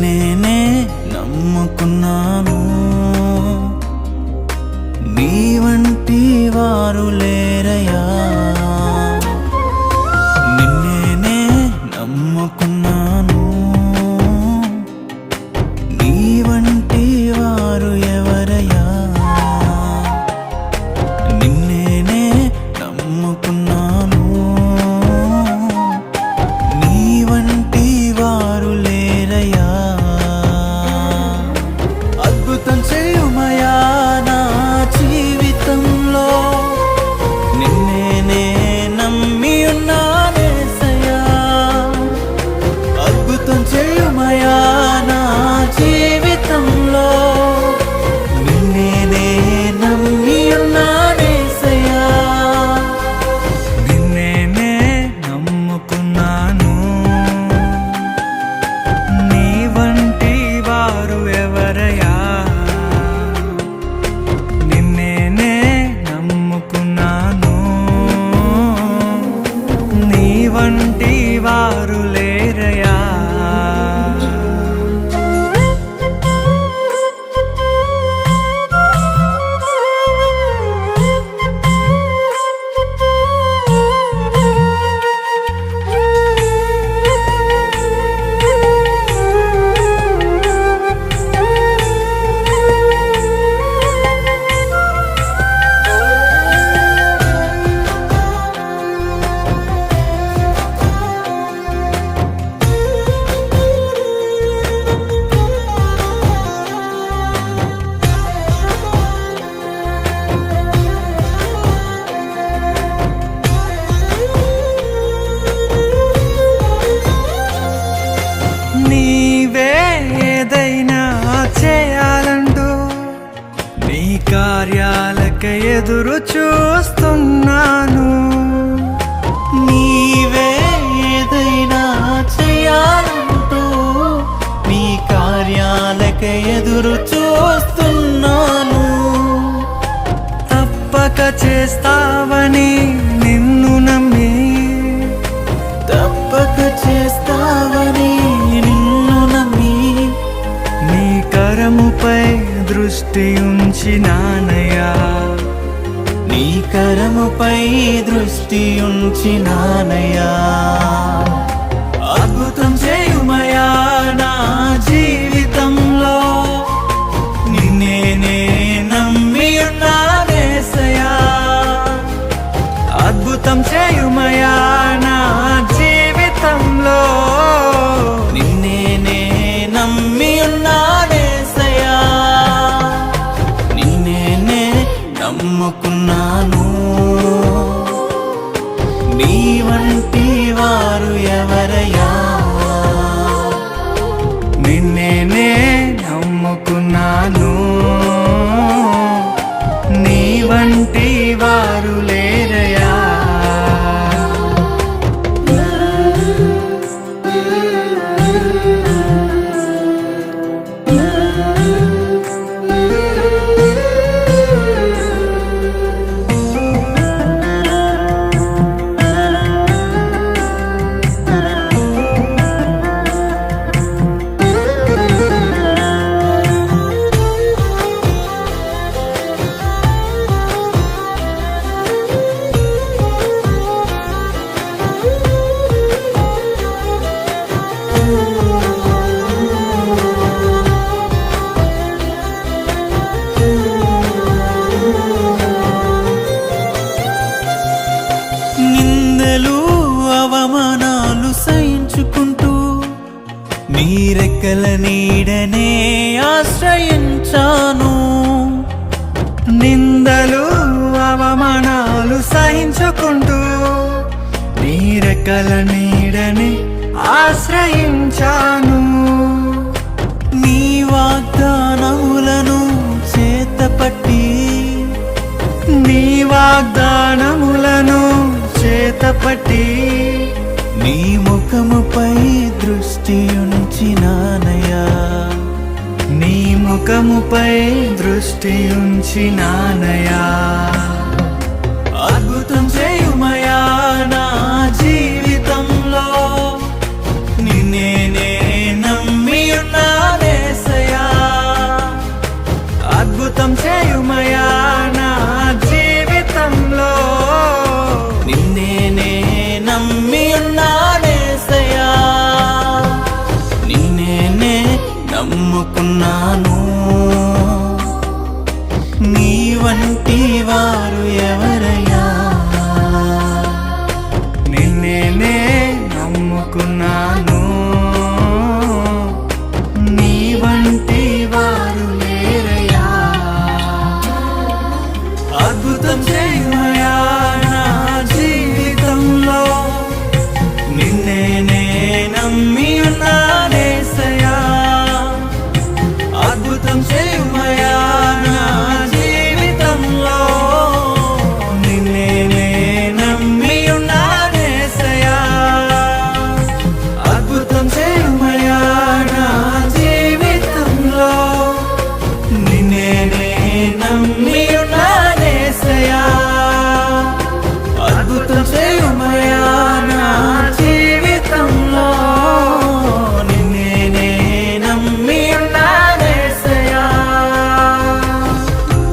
నేనే నమ్ముకున్నాను. ఎదురు చూస్తున్నాను. నీతి ఉంచినానయా వాగ్దానములను చేతపట్టి నీ ముఖముపై దృష్టి ఉంచినానయా నీ ముఖముపై దృష్టి ఉంచినానయా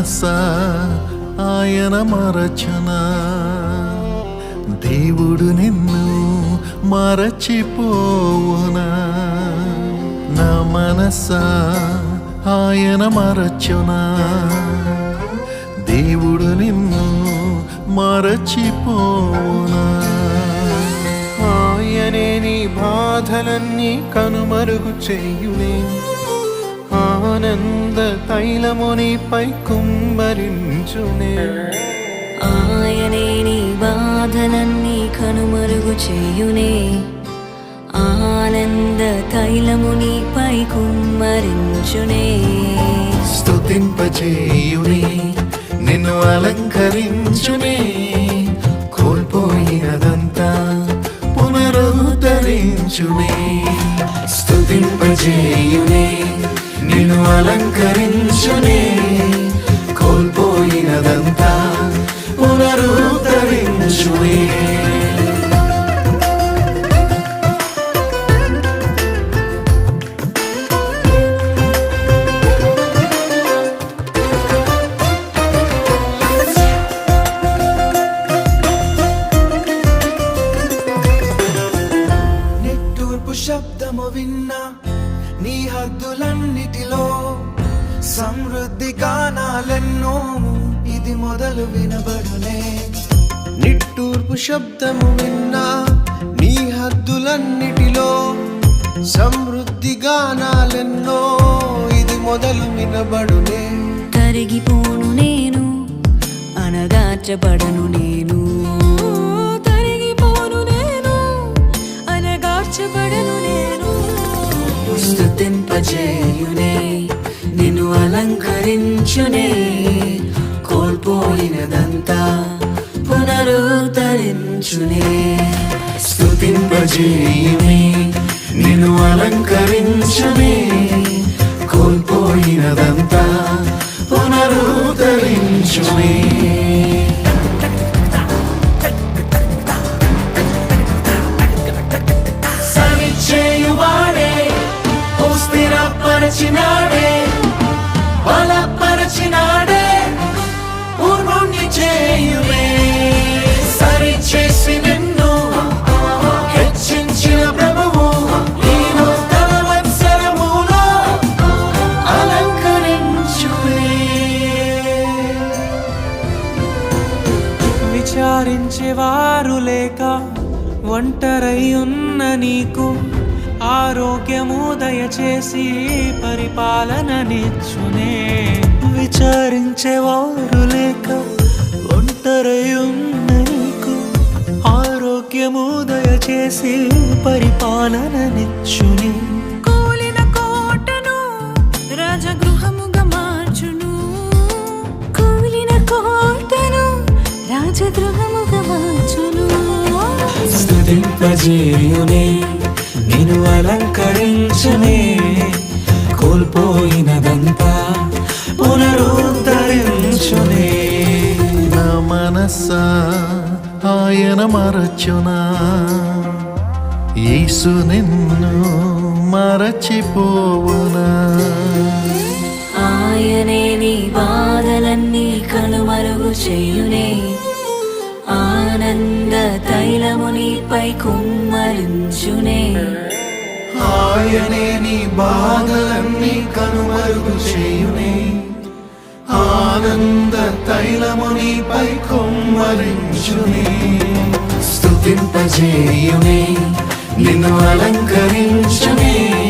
మనస ఆయన మరచన. దేవుడు నిన్ను మరచిపోవునా. నా మనస ఆయన మరచునా. దేవుడు నిన్ను మరచిపోవునా. ఆయనే నీ బాధలన్నీ కనుమరుగు చేయునే ఆనంద తైలమునిపై కుమ్మరించునే ఆయనే నీ బాధలన్నీ కనుమరుగు చేయునే. ఆనంద తైలము నీపై కుమ్మరించునే స్తుతింపచేయునే నిన్ను అలంకరించునే. కోల్పోయినదంతా పునరుద్ధరించునే. స్తుతింపచేయునే నిన్ను అలంకరించునే. కోల్పో సమృద్ధి గానాలెన్నో ఇది మొదలు వినబడునే. నిట్టూర్పు శబ్దము విన్నా నీ హద్దులన్నిటిలో సమృద్ధి గానాలెన్నో ఇది మొదలు వినబడునే. తరిగిపోను నేను అనగార్చబడను నేను. తరిగిపోను నేను అనగార్చబడను నేను. స్తుతింపజేయునే. అలంకరించునే కోల్పోయినదంతా పునరుద్ధరించునే. స్థుతింపజేయమే నిన్ను అలంకరించునే కోల్పోయినదంతా పునరుద్ధరించునే ఆరోగ్యము దయచేసి పరిపాలన నిచ్చునే విచారించేవారు లేక ఒంటరై ఉన్న ఆరోగ్యము దయచేసి పరిపాలననిచ్చునే. కూలిన కోటను రాజగృహముగా మార్చును. కూలిన నేను అలంకరించునే కోల్పోయినదంతా పునరుద్ధరించునే. నా మనస్సా ఆయన మరచునా? యేసు నిన్ను మరచిపోవునా? ఆయనే నీ బాధలన్నీ కనుమరుగు చేయునే. ఆనంద తైలము నీపై కుమ్మరించునే. ఆయనే నీ బాధలన్నీ కనుమరుగు చేయునే. ఆనంద తైలమునిపై కుమ్మరించునే. స్థుతింపజేయునే నిన్ను అలంకరించునే.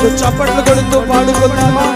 కొట్టు చప్పట్లు కొడుతూ పాడుకుందామా?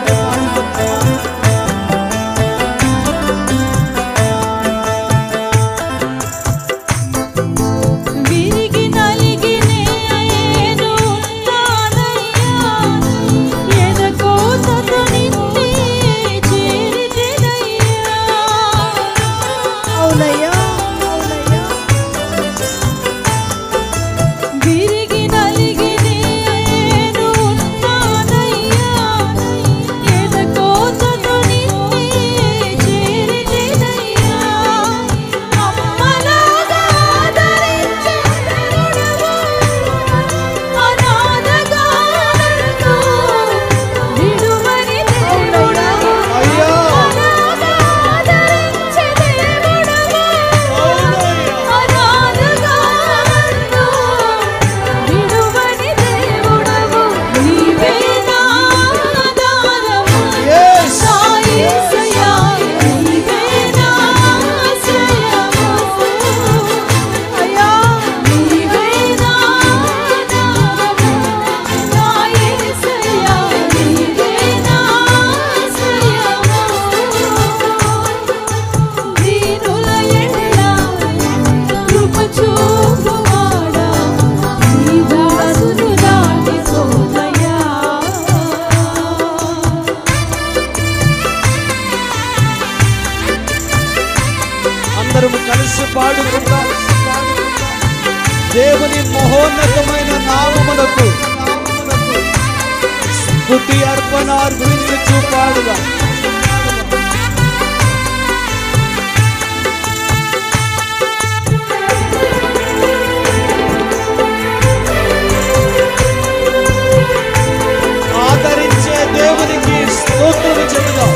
దేవుని మహోన్నతమైన నామములకు స్థుతి అర్పణ అర్పించు పాడుగా ఆదరించే దేవునికి స్తోత్రులు చెబుదాం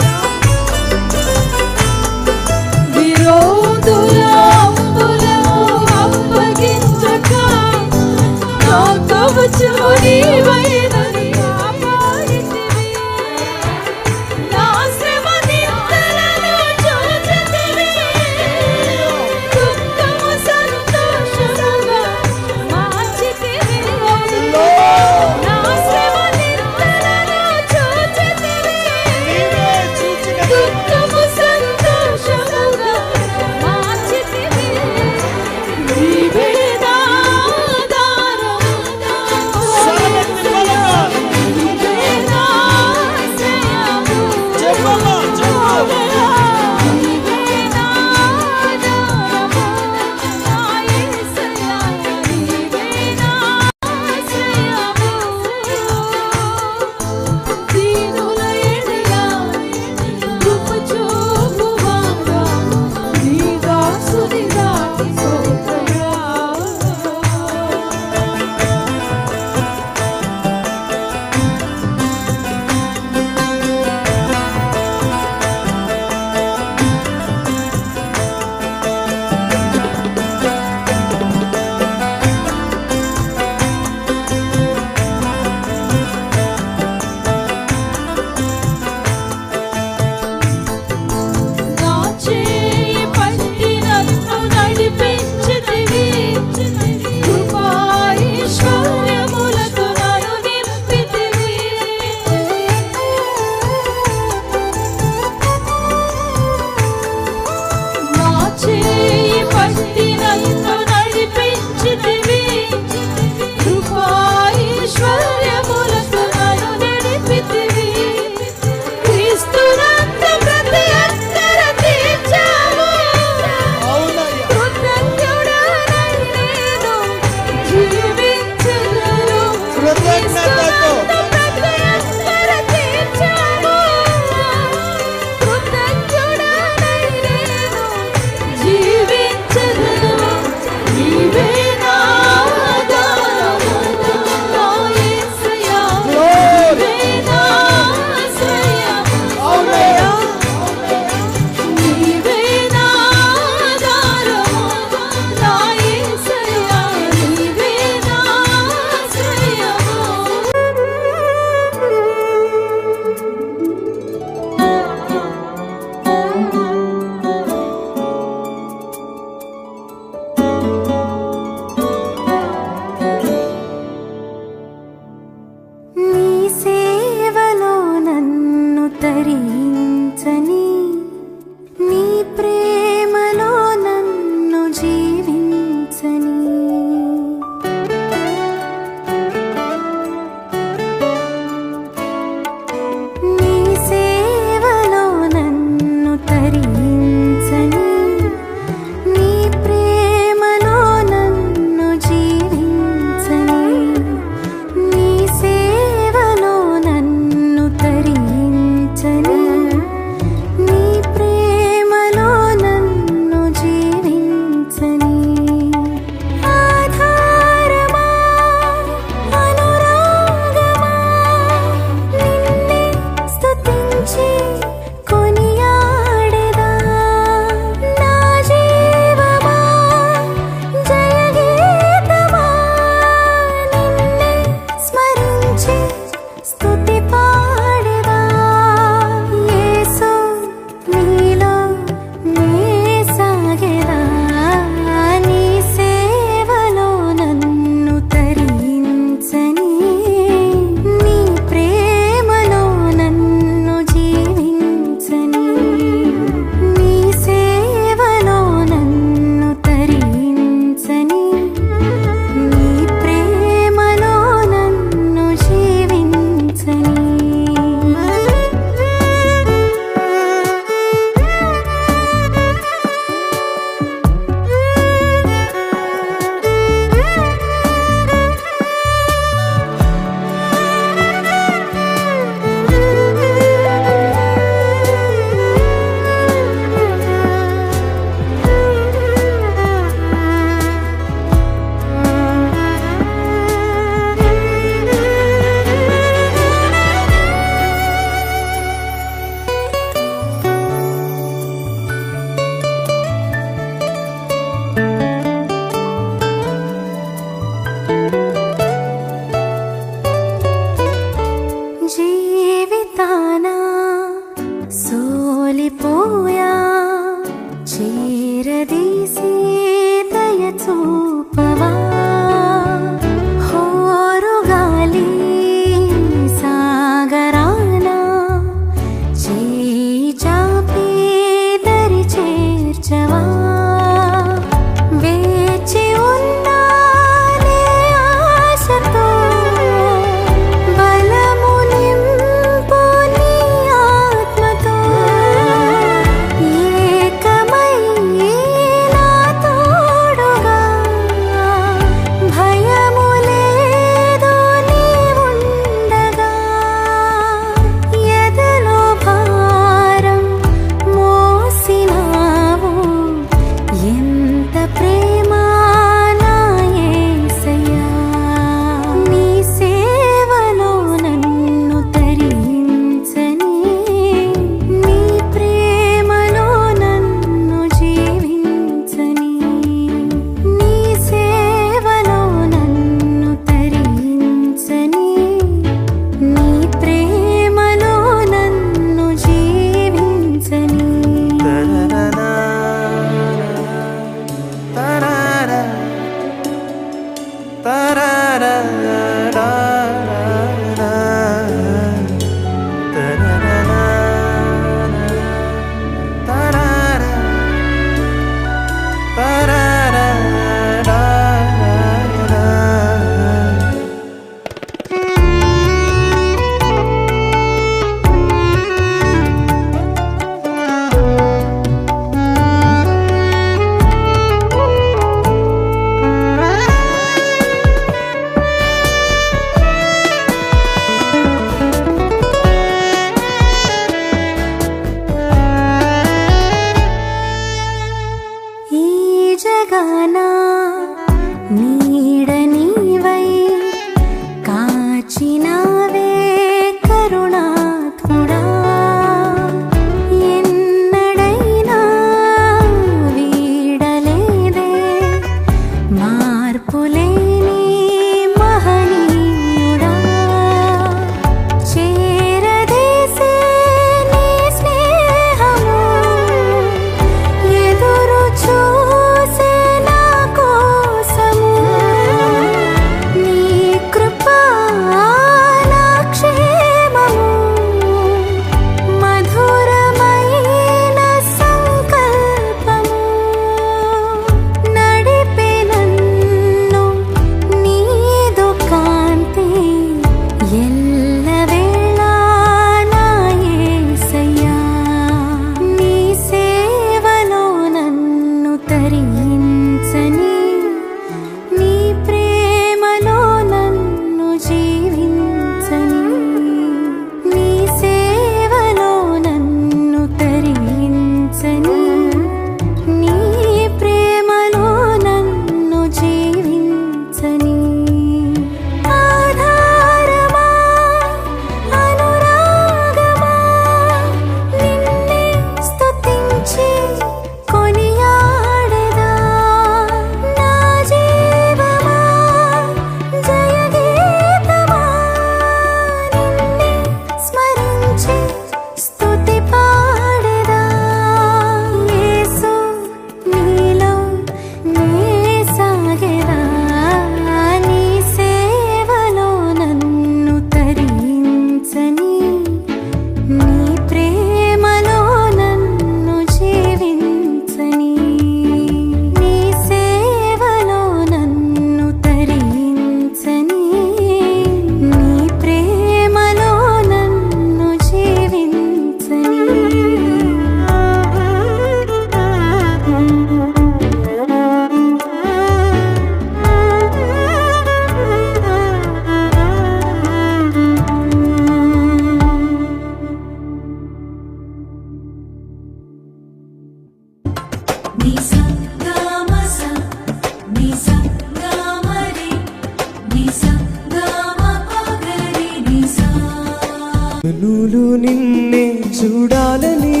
నిన్నే చూడాలని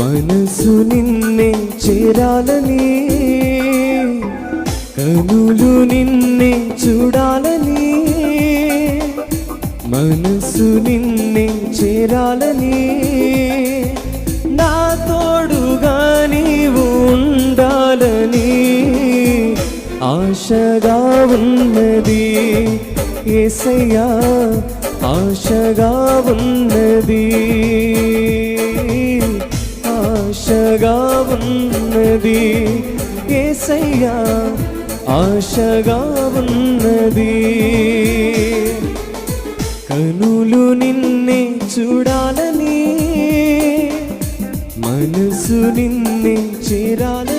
మనసు నిన్నే చేరాలని కనులు నిన్నే చూడాలని మనసు నిన్నే చేరాలని. నా తోడుగా నీవు ఉండాలని ఆశగా ఉన్నది ఏసయ్యా. ఆశగా ఉన్నది. ఆశగా ఉన్నది. ఏసయ్యా ఆశగా ఉన్నది. కనులు నిన్నే చూడాలని మనసు నిన్నే చేరాలని